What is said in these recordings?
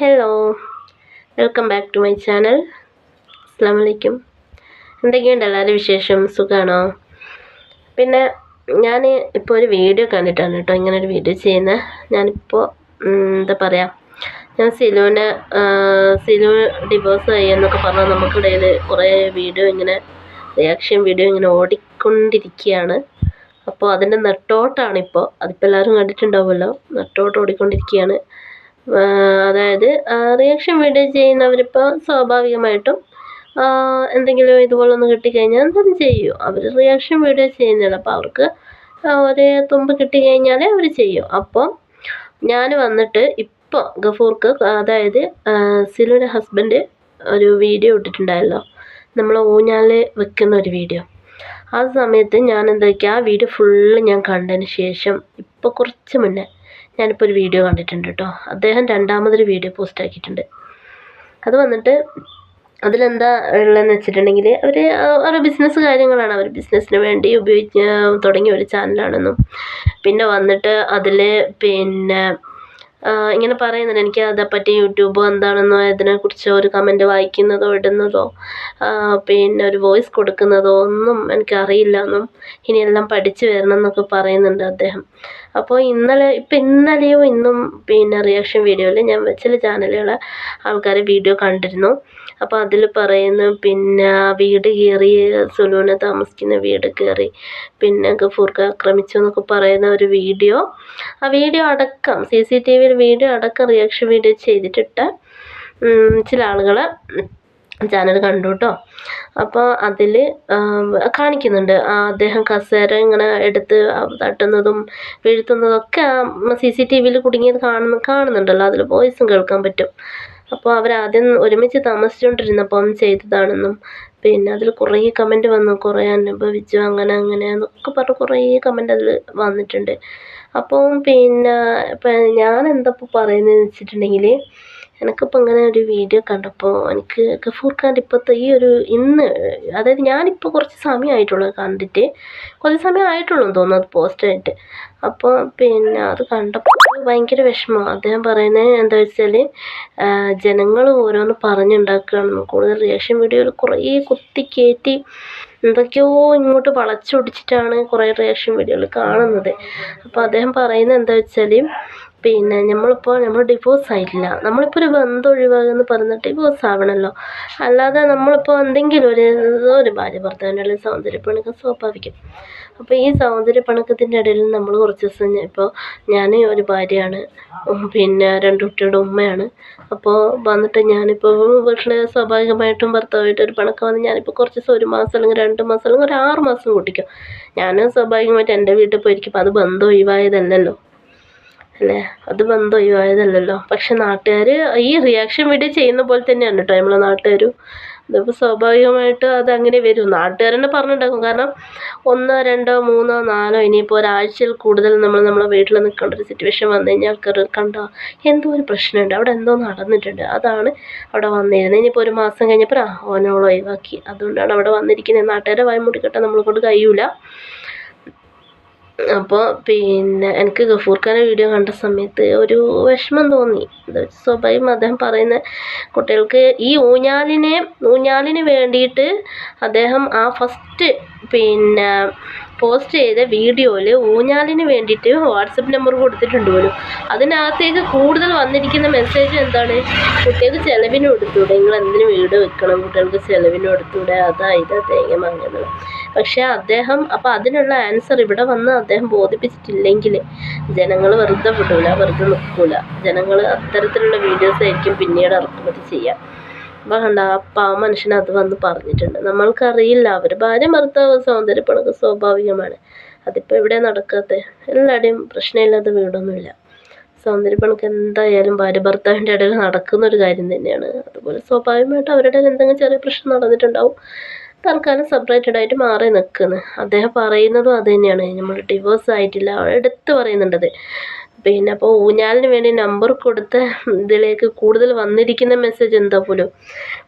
Hello welcome back to my channel അസ്സാം വലൈക്കും എന്തൊക്കെയുണ്ട് എല്ലാവരും വിശേഷം? സുഖമാണോ പിന്നെ ഞാൻ ഇപ്പോൾ ഒരു വീഡിയോ കണ്ടിട്ടാണ് കേട്ടോ ഇങ്ങനെ ഒരു വീഡിയോ ചെയ്യുന്നത് ഞാനിപ്പോൾ എന്താ പറയുക ഞാൻ സിലുവിനെ സിലു ഡിവോഴ്സ് ആയി എന്നൊക്കെ പറഞ്ഞാൽ നമുക്കിടയിൽ കുറേ വീഡിയോ ഇങ്ങനെ റിയാക്ഷൻ വീഡിയോ ഇങ്ങനെ ഓടിക്കൊണ്ടിരിക്കുകയാണ് അപ്പോൾ അതിന്റെ നെട്ടോട്ടാണിപ്പോൾ അതിപ്പോൾ എല്ലാവരും കണ്ടിട്ടുണ്ടാവുമല്ലോ. നെട്ടോട്ട് ഓടിക്കൊണ്ടിരിക്കുകയാണ് അതായത് റിയാക്ഷൻ വീഡിയോ ചെയ്യുന്നവരിപ്പോൾ സ്വാഭാവികമായിട്ടും എന്തെങ്കിലും ഇതുപോലൊന്ന് കിട്ടിക്കഴിഞ്ഞാൽ എന്തായാലും ചെയ്യും. അവർ റിയാക്ഷൻ വീഡിയോ ചെയ്യുന്നില്ല അപ്പോൾ അവർക്ക് ഒരു തുമ്പ് കിട്ടിക്കഴിഞ്ഞാൽ അവർ ചെയ്യും. അപ്പോൾ ഞാൻ വന്നിട്ട് ഇപ്പോൾ ഗഫൂർക്ക് അതായത് സിലുവിന്റെ ഹസ്ബൻഡ് ഒരു വീഡിയോ ഇട്ടിട്ടുണ്ടായല്ലോ. നമ്മൾ ഊഞ്ഞാൽ വെക്കുന്ന ഒരു വീഡിയോ ആ സമയത്ത് ഞാൻ എന്താക്കി ആ വീഡിയോ ഫുള്ള് ഞാൻ കണ്ടതിന് ശേഷം ഇപ്പോൾ കുറച്ച് മുന്നേ ഞാനിപ്പോൾ ഒരു വീഡിയോ കണ്ടിട്ടുണ്ട് കേട്ടോ. അദ്ദേഹം രണ്ടാമതൊരു വീഡിയോ പോസ്റ്റ് ആക്കിയിട്ടുണ്ട് അത് വന്നിട്ട് അതിലെന്താ ഉള്ളതെന്ന് വെച്ചിട്ടുണ്ടെങ്കിൽ അവർ അവരുടെ ബിസിനസ് കാര്യങ്ങളാണ്. അവർ ബിസിനസ്സിന് വേണ്ടി ഉപയോഗിച്ച് തുടങ്ങിയ ഒരു ചാനലാണെന്നും പിന്നെ വന്നിട്ട് അതിൽ പിന്നെ ഇങ്ങനെ പറയുന്നുണ്ട്. എനിക്ക് അതേപ്പറ്റി യൂട്യൂബ് എന്താണെന്നോ ഇതിനെക്കുറിച്ചോ ഒരു കമന്റ് വായിക്കുന്നതോ ഇടുന്നതോ പിന്നെ ഒരു വോയിസ് കൊടുക്കുന്നതോ ഒന്നും എനിക്കറിയില്ല എന്നും. ഇനിയെല്ലാം പഠിച്ചു വരണം എന്നൊക്കെ പറയുന്നുണ്ട് അദ്ദേഹം. അപ്പോൾ ഇന്നലെ ഇപ്പം ഇന്നലെയോ ഇന്നും പിന്നെ റിയാക്ഷൻ വീഡിയോയിൽ ഞാൻ ചില ചാനലുകളെ ആൾക്കാർ വീഡിയോ കണ്ടിരുന്നു. അപ്പോൾ അതിൽ പറയുന്നു പിന്നെ വീട് കയറി സുലൂനെ താമസിക്കുന്ന വീട് കയറി പിന്നെ ഗഫൂർക്ക് ആക്രമിച്ചു എന്നൊക്കെ പറയുന്ന ഒരു വീഡിയോ. ആ വീഡിയോ അടക്കം സി സി ടി വിയിൽ വീഡിയോ അടക്കം റിയാക്ഷൻ വീഡിയോ ചെയ്തിട്ടിട്ട് ചില ആളുകൾ ചാനൽ കണ്ടു കേട്ടോ. അപ്പോൾ അതിൽ കാണിക്കുന്നുണ്ട്. അദ്ദേഹം കസേര ഇങ്ങനെ എടുത്ത് തട്ടുന്നതും വീഴ്ത്തുന്നതൊക്കെ സി സി ടി വിയിൽ കുടുങ്ങിയത് കാണുന്ന കാണുന്നുണ്ടല്ലോ. അതിൽ വോയിസും കേൾക്കാൻ പറ്റും. അപ്പോൾ അവരാദ്യം ഒരുമിച്ച് താമസിച്ചുകൊണ്ടിരുന്നപ്പം ചെയ്തതാണെന്നും പിന്നെ അതിൽ കുറേ കമന്റ് വന്നു. കുറേ അനുഭവിച്ചു അങ്ങനെ അങ്ങനെ എന്നൊക്കെ പറഞ്ഞ് കുറേ കമന്റ് അതിൽ വന്നിട്ടുണ്ട്. അപ്പം പിന്നെ ഞാൻ എന്താ പറയുന്നതെന്ന് വെച്ചിട്ടുണ്ടെങ്കിൽ എനിക്കിപ്പോൾ ഇങ്ങനെ ഒരു വീഡിയോ കണ്ടപ്പോൾ എനിക്ക് ഗഫൂർ ഖാന്റെ ഇപ്പോഴത്തെ ഈ ഒരു ഇന്ന് അതായത് ഞാനിപ്പോൾ കുറച്ച് സമയമായിട്ടുള്ളൂ കണ്ടിട്ട്. കുറച്ച് സമയം ആയിട്ടുള്ളൂ തോന്നുന്നു അത് പോസ്റ്റായിട്ട് അപ്പോൾ പിന്നെ അത് കണ്ടപ്പോൾ ഭയങ്കര വിഷമം. അദ്ദേഹം പറയുന്നത് എന്താ വെച്ചാൽ ജനങ്ങൾ ഓരോന്ന് പറഞ്ഞുണ്ടാക്കുകയാണെന്ന് കൂടുതൽ റിയാക്ഷൻ വീഡിയോയിൽ കുറേ കുത്തി കയറ്റി എന്തൊക്കെയോ ഇങ്ങോട്ട് വളച്ചൊടിച്ചിട്ടാണ് കുറേ റിയാക്ഷൻ വീഡിയോകൾ കാണുന്നത്. അപ്പോൾ അദ്ദേഹം പറയുന്നത് എന്താ വെച്ചാൽ പിന്നെ നമ്മളിപ്പോൾ നമ്മൾ ഡിവോഴ്സ് ആയിട്ടില്ല. നമ്മളിപ്പോൾ ഒരു ബന്ധം ഒഴിവാകുമെന്ന് പറഞ്ഞിട്ട് ഡിവോഴ്സ് ആവണമല്ലോ അല്ലാതെ നമ്മളിപ്പോൾ എന്തെങ്കിലും ഒരു ഒരു ഭാര്യ ഭർത്താവിനുള്ള സൗന്ദര്യപ്പണക്കം സ്വാഭാവികം. അപ്പോൾ ഈ സൗന്ദര്യപ്പണക്കത്തിന്റെ ഇടയിൽ നമ്മൾ കുറച്ച് ദിവസം ഇപ്പോൾ ഞാൻ ഒരു ഭാര്യയാണ്. പിന്നെ രണ്ട് കുട്ടിയുടെ ഉമ്മയാണ്. അപ്പോൾ വന്നിട്ട് ഞാനിപ്പോൾ വീട്ടിൽ സ്വാഭാവികമായിട്ടും ഭർത്താവായിട്ട് ഒരു പണക്കം വന്ന് ഞാനിപ്പോൾ കുറച്ച് ദിവസം ഒരു മാസം അല്ലെങ്കിൽ രണ്ട് മാസം അല്ലെങ്കിൽ ഒരു ആറ് മാസം കൂട്ടിക്കും. ഞാൻ സ്വാഭാവികമായിട്ട് എന്റെ വീട്ടിൽ പോയിരിക്കും. അത് ബന്ധം ഒഴിവായതല്ലല്ലോ. അല്ലേ അത് ബന്ധം ഒഴിവായതല്ലല്ലോ. പക്ഷെ നാട്ടുകാർ ഈ റിയാക്ഷൻ വീഡിയോ ചെയ്യുന്ന പോലെ തന്നെയാണ് കേട്ടോ നമ്മളെ നാട്ടുകാരും. അതിപ്പോൾ സ്വാഭാവികമായിട്ട് അത് അങ്ങനെ വരും. നാട്ടുകാർ തന്നെ പറഞ്ഞിട്ടുണ്ടാക്കും കാരണം ഒന്നോ രണ്ടോ മൂന്നോ നാലോ ഇനിയിപ്പോൾ ഒരാഴ്ചയിൽ കൂടുതൽ നമ്മൾ നമ്മളെ വീട്ടിൽ നിൽക്കേണ്ട ഒരു സിറ്റുവേഷൻ വന്നു കഴിഞ്ഞാൽ ആൾക്കാർ കണ്ടോ എന്തോ ഒരു പ്രശ്നമുണ്ട്. അവിടെ എന്തോ നടന്നിട്ടുണ്ട്. അതാണ് അവിടെ വന്നിരുന്നത്. ഇനിയിപ്പോൾ ഒരു മാസം കഴിഞ്ഞപ്പോൾ ആ ഓനോളം ഒഴിവാക്കി. അതുകൊണ്ടാണ് അവിടെ വന്നിരിക്കുന്നത്. നാട്ടുകാരെ വായ്മൂടിക്കട്ടെ നമ്മളെ കൊണ്ട് കഴിയൂല. അപ്പോൾ പിന്നെ എനിക്ക് ഗഫൂർ ഖാന്റെ വീഡിയോ കണ്ട സമയത്ത് ഒരു വിഷമം തോന്നി. സ്വാഭാവികം അദ്ദേഹം പറയുന്ന കുട്ടികൾക്ക് ഈ ഊഞ്ഞാലിനെ ഊഞ്ഞാലിന് വേണ്ടിയിട്ട് അദ്ദേഹം ആ ഫസ്റ്റ് പിന്നെ പോസ്റ്റ് ചെയ്ത വീഡിയോയിൽ ഊഞ്ഞാലിന് വേണ്ടിയിട്ട് വാട്സപ്പ് നമ്പർ കൊടുത്തിട്ടുണ്ട് പോലും. അതിനകത്തേക്ക് കൂടുതൽ വന്നിരിക്കുന്ന മെസ്സേജ് എന്താണ്? കുട്ടികൾക്ക് ചിലവിന് കൊടുത്തൂടെ നിങ്ങൾ എന്തിനു വീട് വെക്കണം? കുട്ടികൾക്ക് ചിലവിന് കൊടുത്തൂടെ അതാ ഇതാ തേങ്ങ വാങ്ങുന്നത് പക്ഷേ അദ്ദേഹം അപ്പോൾ അതിനുള്ള ആൻസർ ഇവിടെ വന്ന് അദ്ദേഹം ബോധിപ്പിച്ചിട്ടില്ലെങ്കിൽ ജനങ്ങൾ വെറുതെ വിടൂല വെറുതെ നിൽക്കൂല ജനങ്ങൾ അത്തരത്തിലുള്ള വീഡിയോസ് ആയിരിക്കും പിന്നീട് ഇറക്കുമതി ചെയ്യുക അപ്പോൾ കണ്ട ആ മനുഷ്യൻ അത് വന്ന് പറഞ്ഞിട്ടുണ്ട്. നമ്മൾക്കറിയില്ല അവർ ഭാര്യ ഭർത്താവ് സൗന്ദര്യപ്പണക്ക് സ്വാഭാവികമാണ്. അതിപ്പോൾ എവിടെ നടക്കാത്ത? എല്ലാവരുടെയും പ്രശ്നമില്ലാത്ത വീടൊന്നുമില്ല. സൗന്ദര്യപ്പണക്ക് എന്തായാലും ഭാര്യ ഭർത്താവിന്റെ ഇടയിൽ നടക്കുന്ന ഒരു കാര്യം തന്നെയാണ്. അതുപോലെ സ്വാഭാവികമായിട്ട് അവരുടെ എന്തെങ്കിലും ചെറിയ പ്രശ്നം നടന്നിട്ടുണ്ടാവും. തൽക്കാലം സെപ്പറേറ്റഡ് ആയിട്ട് മാറി നിൽക്കുന്നു അദ്ദേഹം പറയുന്നതും അത് തന്നെയാണ്. നമ്മൾ ഡിവോഴ്സ് ആയിട്ടില്ല. എടുത്ത് പറയുന്നുണ്ടത്. പിന്നെ അപ്പോൾ ഊഞ്ഞാലിന് വേണ്ടി നമ്പർ കൊടുത്ത ഇതിലേക്ക് കൂടുതൽ വന്നിരിക്കുന്ന മെസ്സേജ് എന്താ പോലും?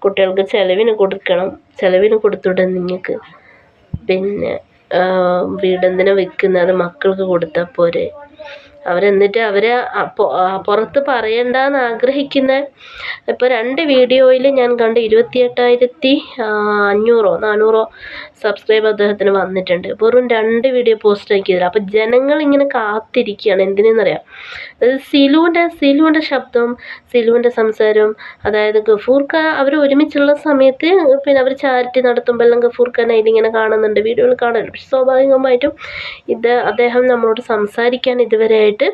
കുട്ടികൾക്ക് ചിലവിന് കൊടുക്കണം. ചിലവിന് കൊടുത്തുവിടാൻ നിങ്ങൾക്ക്? പിന്നെ വീടെന്തിനാ വെക്കുന്നത് മക്കൾക്ക് കൊടുത്താൽ പോരെ? അവരെന്നിട്ട് അവർ പുറത്ത് പറയണ്ടെന്ന് ആഗ്രഹിക്കുന്ന ഇപ്പോൾ രണ്ട് വീഡിയോയിൽ ഞാൻ കണ്ട് ഇരുപത്തിയെട്ടായിരത്തി അഞ്ഞൂറോ നാനൂറോ സബ്സ്ക്രൈബ് അദ്ദേഹത്തിന് വന്നിട്ടുണ്ട്. വെറും രണ്ട് വീഡിയോ പോസ്റ്റ് ആക്കിയതിൽ അപ്പോൾ ജനങ്ങൾ ഇങ്ങനെ കാത്തിരിക്കുകയാണ്. എന്തിനെന്നറിയാം? അതായത് സിലുവിന്റെ സിലുവിന്റെ ശബ്ദം സിലുവിന്റെ സംസാരം അതായത് ഗഫൂർ ഖാൻ അവർ ഒരുമിച്ചുള്ള സമയത്ത് പിന്നെ അവർ ചാരിറ്റി നടത്തുമ്പോൾ എല്ലാം ഗഫൂർ ഖാൻ അതിലിങ്ങനെ കാണുന്നുണ്ട്. വീഡിയോകൾ കാണുന്നുണ്ട്. പക്ഷെ സ്വാഭാവികമായിട്ടും ഇത് അദ്ദേഹം നമ്മളോട് സംസാരിക്കാൻ ഇതുവരെയായിട്ട്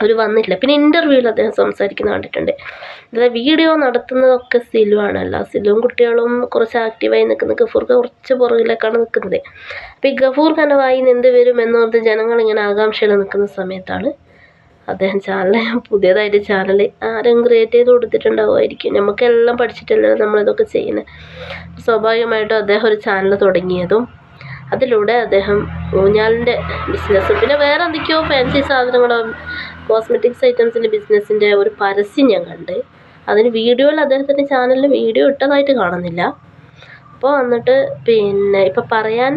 അവർ വന്നിട്ടില്ല. പിന്നെ ഇന്റർവ്യൂവിൽ അദ്ദേഹം സംസാരിക്കുന്ന കണ്ടിട്ടുണ്ട്. അതായത് വീഡിയോ നടത്തുന്നതൊക്കെ സിലുവാണല്ലോ സിലുവും കുട്ടികളും കുറച്ച് ആക്റ്റീവായി നിൽക്കുന്ന ഗഫൂർ കുറച്ച് പുറകിലേക്കാണ് നിൽക്കുന്നത് അപ്പോൾ ഈ ഗഫൂർ ഖാന്റെ വായി നിന്ന് എന്ത് വരും എന്നോർത്ത് ജനങ്ങൾ ഇങ്ങനെ ആകാംക്ഷയിൽ നിൽക്കുന്ന സമയത്താണ് അദ്ദേഹം ചാനൽ പുതിയതായിട്ട് ചാനൽ ആരും ക്രിയേറ്റ് ചെയ്ത് കൊടുത്തിട്ടുണ്ടാവുമായിരിക്കും. നമുക്കെല്ലാം പഠിച്ചിട്ടല്ലേ നമ്മളിതൊക്കെ ചെയ്യുന്നത് സ്വാഭാവികമായിട്ടും അദ്ദേഹം ഒരു ചാനൽ തുടങ്ങിയതും അതിലൂടെ അദ്ദേഹം ഊഞ്ഞാലിന്റെ ബിസിനസ് പിന്നെ വേറെ എന്തൊക്കെയോ ഫാൻസി സാധനങ്ങളോ കോസ്മെറ്റിക്സ് ഐറ്റംസിന്റെ ബിസിനസ്സിന്റെ ഒരു പരസ്യം ഞാൻ കണ്ട്. അതിന് വീഡിയോയിൽ അദ്ദേഹത്തിന്റെ ചാനലിൽ വീഡിയോ ഇട്ടതായിട്ട് കാണുന്നില്ല. അപ്പോൾ വന്നിട്ട് പിന്നെ ഇപ്പം പറയാൻ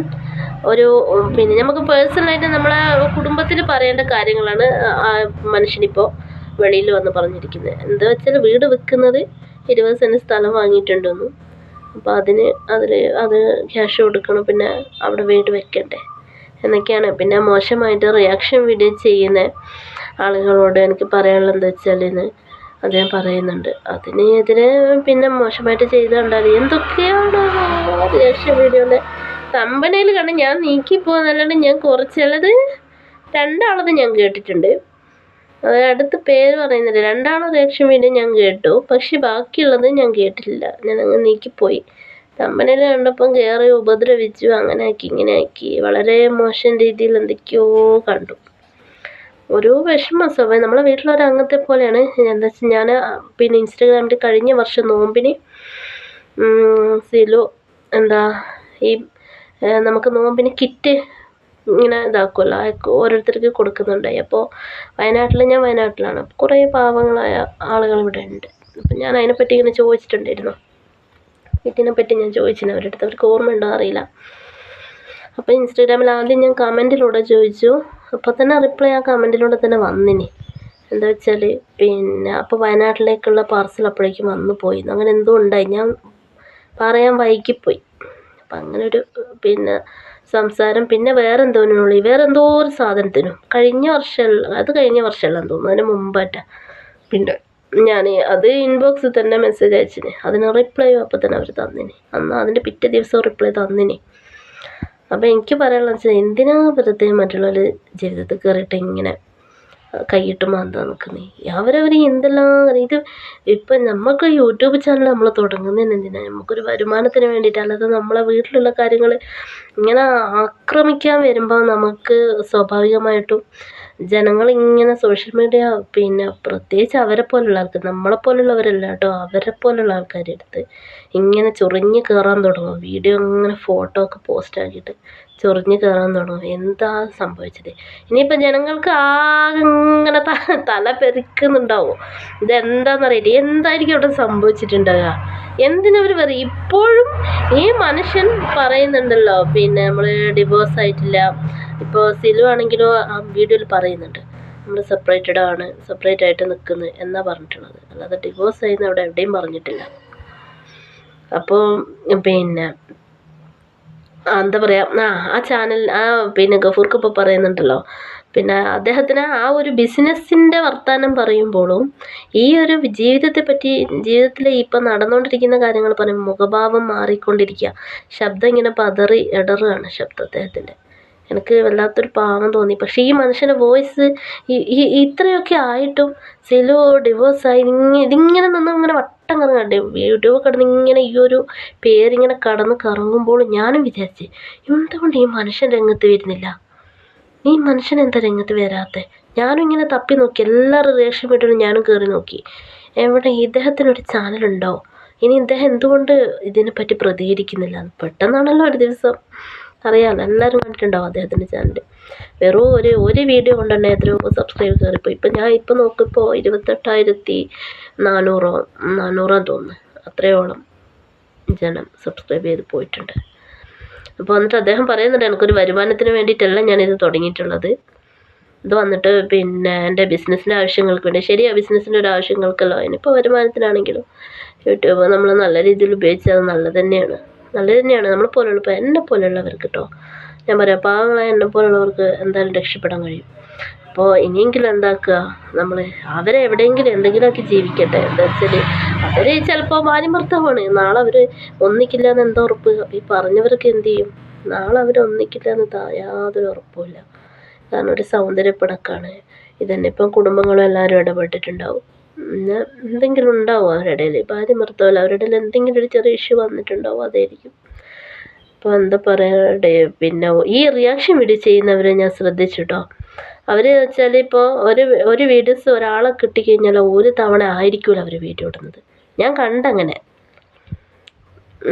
ഒരു പിന്നെ നമുക്ക് പേഴ്സണലായിട്ട് നമ്മളെ കുടുംബത്തിൽ പറയേണ്ട കാര്യങ്ങളാണ് മനുഷ്യനിപ്പോൾ വെളിയിൽ വന്ന് പറഞ്ഞിരിക്കുന്നത്. എന്താ വെച്ചാൽ വീട് വിൽക്കുന്നത് ഇരുപത് സെന്റ് സ്ഥലം വാങ്ങിയിട്ടുണ്ടെന്നും അപ്പോൾ അതിന് അതിൽ അത് ക്യാഷ് കൊടുക്കണം പിന്നെ അവിടെ വീട് വെക്കണ്ടേ. എന്നൊക്കെയാണ്. പിന്നെ മോശമായിട്ട് റിയാക്ഷൻ വീഡിയോ ചെയ്യുന്ന ആളുകളോട് എനിക്ക് പറയാനുള്ളത് എന്താ വെച്ചാൽ ഇന്ന് അദ്ദേഹം പറയുന്നുണ്ട്. അതിനെതിരെ പിന്നെ മോശമായിട്ട് ചെയ്ത് കണ്ടാൽ എന്തൊക്കെയാണ് റിയാക്ഷൻ വീഡിയോന്റെ കമ്പനിയിൽ കണ്ട് ഞാൻ നീക്കി പോകുന്നല്ലാണ്ട് ഞാൻ കുറച്ചുള്ളത് രണ്ടാളത് ഞാൻ കേട്ടിട്ടുണ്ട്. അടുത്ത് പേര് പറയുന്നില്ല. രണ്ടാണോ റിയാക്ഷൻ വീഡിയോ ഞാൻ കേട്ടു. പക്ഷെ ബാക്കിയുള്ളത് ഞാൻ കേട്ടില്ല ഞാൻ അങ്ങ് നീക്കിപ്പോയി. കമ്പനിയിൽ കണ്ടപ്പം കയറി ഉപദ്രവിച്ചു. അങ്ങനെ ആക്കി ഇങ്ങനെ ആക്കി. വളരെ മോശം രീതിയിൽ എന്തൊക്കെയോ കണ്ടു. ഒരു വിഷമ സ്വഭാവം. നമ്മളെ വീട്ടിലൊരു അംഗത്തെ പോലെയാണ്. എന്താ വെച്ചാൽ ഞാൻ പിന്നെ ഇൻസ്റ്റാഗ്രാമിൽ കഴിഞ്ഞ വർഷം നോമ്പിന് സിലു എന്താ ഈ നമുക്ക് നോമ്പിന് കിറ്റ് ഇങ്ങനെ ഇതാക്കുമല്ലോ അയക്ക് ഓരോരുത്തർക്ക് കൊടുക്കുന്നുണ്ടായി അപ്പോൾ വയനാട്ടിൽ ഞാൻ വയനാട്ടിലാണ്. കുറേ പാവങ്ങളായ ആളുകൾ ഇവിടെ ഉണ്ട്. അപ്പം ഞാൻ അതിനെപ്പറ്റി ഇങ്ങനെ ചോദിച്ചിട്ടുണ്ടായിരുന്നു. ഇതിനെപ്പറ്റി പറ്റി ഞാൻ ചോദിച്ചിന്. അവരുടെ അടുത്ത് അവർക്ക് ഓർമ്മയുണ്ടോ അറിയില്ല. അപ്പോൾ ഇൻസ്റ്റാഗ്രാമിൽ ആദ്യം ഞാൻ കമന്റിലൂടെ ചോദിച്ചു. അപ്പോൾ തന്നെ റിപ്ലൈ ആ കമന്റിലൂടെ തന്നെ വന്നിനി. എന്താ വെച്ചാൽ പിന്നെ അപ്പോൾ വയനാട്ടിലേക്കുള്ള പാർസൽ അപ്പോഴേക്കും വന്നു പോയി. അങ്ങനെ എന്തോ ഉണ്ടായി. ഞാൻ പറയാൻ വൈകിപ്പോയി. അപ്പം അങ്ങനെ ഒരു പിന്നെ സംസാരം പിന്നെ വേറെ എന്തോനുള്ളി വേറെ എന്തോ ഒരു സാധനത്തിനും. കഴിഞ്ഞ വർഷം അത് കഴിഞ്ഞ വർഷമല്ല തോന്നുന്നു. അതിന് മുമ്പായിട്ടാ പിന്നെ ഞാൻ അത് ഇൻബോക്സിൽ തന്നെ മെസ്സേജ് അയച്ചിന്. അതിന് റിപ്ലൈ അപ്പോൾ തന്നെ അവർ തന്നിന്. അന്ന് അതിന്റെ പിറ്റേ ദിവസം റിപ്ലൈ തന്നിന്. അപ്പോൾ എനിക്ക് പറയാനുള്ളത് വെച്ചാൽ എന്തിനാ വെറുതെ മറ്റുള്ളവർ ജീവിതത്തിൽ കയറിയിട്ട് ഇങ്ങനെ കൈയിട്ട് മാന്താൻ നിൽക്കുന്നത് അവരവർ എന്തെല്ലാം ഇത് ഇപ്പം നമുക്ക് യൂട്യൂബ് ചാനൽ നമ്മൾ തുടങ്ങുന്നതിന് എന്തിനാ? നമുക്കൊരു വരുമാനത്തിന് വേണ്ടിയിട്ട് അല്ലാതെ നമ്മളെ വീട്ടിലുള്ള കാര്യങ്ങൾ ഇങ്ങനെ ആക്രമിക്കാൻ വരുമ്പോൾ നമുക്ക് സ്വാഭാവികമായിട്ടും ജനങ്ങൾ ഇങ്ങനെ സോഷ്യൽ മീഡിയ പിന്നെ പ്രത്യേകിച്ച് അവരെ പോലുള്ള ആൾക്കാർ നമ്മളെ പോലുള്ളവരല്ല കേട്ടോ. അവരെ പോലുള്ള ആൾക്കാരുടെ അടുത്ത് ഇങ്ങനെ ചൊറിഞ്ഞ് കയറാൻ തുടങ്ങും. വീഡിയോ ഇങ്ങനെ ഫോട്ടോ ഒക്കെ പോസ്റ്റ് ആക്കിയിട്ട് ചൊറിഞ്ഞ് കയറാൻ തുടങ്ങും. എന്താ സംഭവിച്ചത്? ഇനിയിപ്പോൾ ജനങ്ങൾക്ക് ആകെ ഇങ്ങനെ തല പെരുക്കുന്നുണ്ടാവും? ഇതെന്താണെന്നറിയില്ല എന്തായിരിക്കും അവിടെ സംഭവിച്ചിട്ടുണ്ടാവുക? എന്തിനവർ പറയും ഇപ്പോഴും ഈ മനുഷ്യൻ പറയുന്നുണ്ടല്ലോ. പിന്നെ നമ്മൾ ഡിവോഴ്സ് ആയിട്ടില്ല. ഇപ്പോൾ സിലു ആണെങ്കിലോ ആ വീഡിയോയിൽ പറയുന്നുണ്ട്. നമ്മൾ സെപ്പറേറ്റഡ് ആണ്. സെപ്പറേറ്റ് ആയിട്ട് നിൽക്കുന്നത് എന്നാണ് പറഞ്ഞിട്ടുള്ളത്. അല്ലാതെ ഡിവോഴ്സ് ആയിന്ന് അവിടെ എവിടെയും പറഞ്ഞിട്ടില്ല. അപ്പോൾ പിന്നെ എന്താ പറയുക ആ ആ ചാനൽ ആ പിന്നെ ഗഫൂർക്ക് ഇപ്പോൾ പറയുന്നുണ്ടല്ലോ. പിന്നെ അദ്ദേഹത്തിന് ആ ഒരു ബിസിനസ്സിന്റെ വർത്തമാനം പറയുമ്പോഴും ഈ ഒരു ജീവിതത്തെ പറ്റി ജീവിതത്തിൽ ഇപ്പം നടന്നുകൊണ്ടിരിക്കുന്ന കാര്യങ്ങൾ പറയും മുഖഭാവം മാറിക്കൊണ്ടിരിക്കുക. ശബ്ദം ഇങ്ങനെ പതറി ഇടറുകയാണ് ശബ്ദം അദ്ദേഹത്തിന്റെ. എനിക്ക് വല്ലാത്തൊരു പാവം തോന്നി. പക്ഷേ ഈ മനുഷ്യന്റെ വോയിസ് ഇത്രയൊക്കെ ആയിട്ടും സിലോ ഡിവോഴ്സായി ഇതിങ്ങനെ നിന്ന് ഇങ്ങനെ വട്ടം കണ്ടു യൂട്യൂബ് കിടന്ന് ഇങ്ങനെ ഈ ഒരു പേരിങ്ങനെ കടന്ന് കറങ്ങുമ്പോൾ ഞാനും വിചാരിച്ചു എന്തുകൊണ്ട് ഈ മനുഷ്യൻ രംഗത്ത് വരുന്നില്ല? ഈ മനുഷ്യൻ എന്താ രംഗത്ത് വരാത്തത് ഞാനും ഇങ്ങനെ തപ്പി നോക്കി എല്ലാവരും റിയാക്ഷൻ വീട്ടിലും ഞാനും കയറി നോക്കി. എവിടെ ഇദ്ദേഹത്തിനൊരു ചാനലുണ്ടോ ഇനി ഇദ്ദേഹം എന്തുകൊണ്ട് ഇതിനെപ്പറ്റി പ്രതികരിക്കുന്നില്ല? പെട്ടെന്നാണല്ലോ ഒരു ദിവസം. അറിയാമല്ലോ എല്ലാവരും കണ്ടിട്ടുണ്ടാവും അദ്ദേഹത്തിന്റെ ചാനൽ വെറും ഒരു ഒരു വീഡിയോ കൊണ്ട് തന്നെ എത്രയോ സബ്സ്ക്രൈബ് കയറിപ്പോയി ഇപ്പം ഞാൻ ഇപ്പം നോക്കിയപ്പോൾ ഇരുപത്തെട്ടായിരത്തി നാനൂറോ നാനൂറാന്ന് തോന്നുന്നു. അത്രയോളം ജനം സബ്സ്ക്രൈബ് ചെയ്ത് പോയിട്ടുണ്ട്. അപ്പോൾ എന്നിട്ട് അദ്ദേഹം പറയുന്നുണ്ട് എനിക്കൊരു വരുമാനത്തിന് വേണ്ടിയിട്ടല്ല ഞാനിത് തുടങ്ങിയിട്ടുള്ളത്. ഇത് വന്നിട്ട് പിന്നെ എന്റെ ബിസിനസ്സിന്റെ ആവശ്യങ്ങൾക്ക് വേണ്ടി ശരിയാ ബിസിനസ്സിന്റെ ഒരു ആവശ്യങ്ങൾക്കല്ലോ. അതിനിപ്പോൾ വരുമാനത്തിനാണെങ്കിലും യൂട്യൂബ് നമ്മൾ നല്ല രീതിയിൽ ഉപയോഗിച്ചാൽ അത് നല്ലത് തന്നെയാണ്. നല്ലത് തന്നെയാണ്. നമ്മൾ പോലുള്ള എന്നെ പോലെയുള്ളവർക്ക് കേട്ടോ ഞാൻ പറയാം പാവങ്ങളായ എന്നെ പോലുള്ളവർക്ക് എന്തായാലും രക്ഷപ്പെടാൻ കഴിയും. അപ്പോൾ ഇനിയെങ്കിലും എന്താക്കുക? നമ്മൾ അവരെ എവിടെയെങ്കിലും എന്തെങ്കിലുമൊക്കെ ജീവിക്കട്ടെ. എന്താ വെച്ചാൽ അവർ ചിലപ്പോൾ ഭാര്യഭർത്താവാണ് നാളെ അവർ ഒന്നിക്കില്ല എന്ന് എന്താ ഉറപ്പ്? ഈ പറഞ്ഞവരൊക്കെ എന്ത് ചെയ്യും? നാളെ അവർ ഒന്നിക്കില്ല എന്ന് യാതൊരു ഉറപ്പുമില്ല കാരണം ഒരു സൗന്ദര്യപ്പിണക്കാണ് ഇതന്നെ ഇപ്പം കുടുംബങ്ങളും എല്ലാവരും ഇടപെട്ടിട്ടുണ്ടാവും. പിന്നെ എന്തെങ്കിലും ഉണ്ടാവും അവരുടെ ഇടയിൽ? ഭാര്യ അവരുടെ ഇടയിൽ എന്തെങ്കിലും ഒരു ചെറിയ ഇഷ്യൂ വന്നിട്ടുണ്ടാവും? അതായിരിക്കും. അപ്പോൾ എന്താ പറയുക പിന്നെ ഈ റിയാക്ഷൻ വീഡിയോ ചെയ്യുന്നവരെ ഞാൻ ശ്രദ്ധിച്ചു കേട്ടോ അവർ വെച്ചാൽ ഇപ്പോൾ ഒരു ഒരു വീഡിയോസ് ഒരാളെ കിട്ടിക്കഴിഞ്ഞാൽ ഒരു തവണ ആയിരിക്കുമല്ലോ അവർ വീഡിയോ ഇടുന്നത് ഞാൻ കണ്ടങ്ങനെ.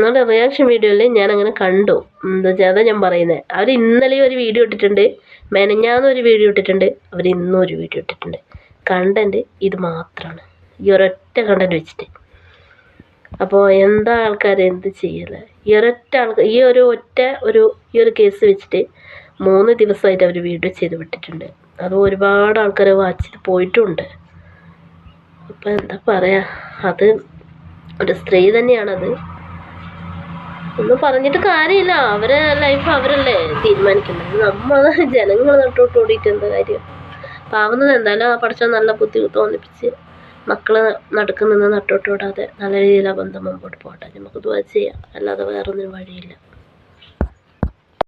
നമ്മുടെ റിയാക്ഷൻ വീഡിയോയിൽ ഞാൻ അങ്ങനെ കണ്ടു. എന്താ അതാ ഞാൻ പറയുന്നത് അവർ ഇന്നലെയും ഒരു വീഡിയോ ഇട്ടിട്ടുണ്ട്. മെനഞ്ഞാന്ന് ഒരു വീഡിയോ ഇട്ടിട്ടുണ്ട്. അവർ ഇന്നും ഒരു വീഡിയോ ഇട്ടിട്ടുണ്ട്. കണ്ടന്റ് ഇത് മാത്രമാണ് ഈ ഒരൊറ്റ കണ്ടന്റ് വെച്ചിട്ട്. അപ്പോൾ എന്താ ആൾക്കാർ എന്ത് ചെയ്യൽ? ഈ ഒരൊറ്റ ആൾക്കാർ ഈ ഒരു ഒറ്റ ഒരു ഈ ഒരു കേസ് വെച്ചിട്ട് മൂന്ന് ദിവസമായിട്ട് അവർ വീഡിയോ ചെയ്ത് വിട്ടിട്ടുണ്ട്. അത് ഒരുപാട് ആൾക്കാർ വാച്ച് ചെയ്ത് അപ്പം എന്താ പറയുക അത് ഒരു സ്ത്രീ തന്നെയാണത്. ഒന്നും പറഞ്ഞിട്ട് കാര്യമില്ല. അവരെ ലൈഫ് അവരല്ലേ തീരുമാനിക്കുന്നത്. നമ്മൾ ജനങ്ങൾ നട്ടോട്ട് ഓടിയിട്ട് എന്താ കാര്യം? പാവുന്നത് എന്തായാലും ആ പഠിച്ച നല്ല ബുദ്ധി തോന്നിപ്പിച്ച് മക്കളെ നടുക്ക് നിന്ന് നട്ടോട്ട് ഓടാതെ നല്ല രീതിയിൽ ആ ബന്ധം മുമ്പോട്ട് പോകട്ടെ. നമുക്ക് ദുവാ ചെയ്യാം. അല്ലാതെ വേറൊന്നിനും വഴിയില്ല.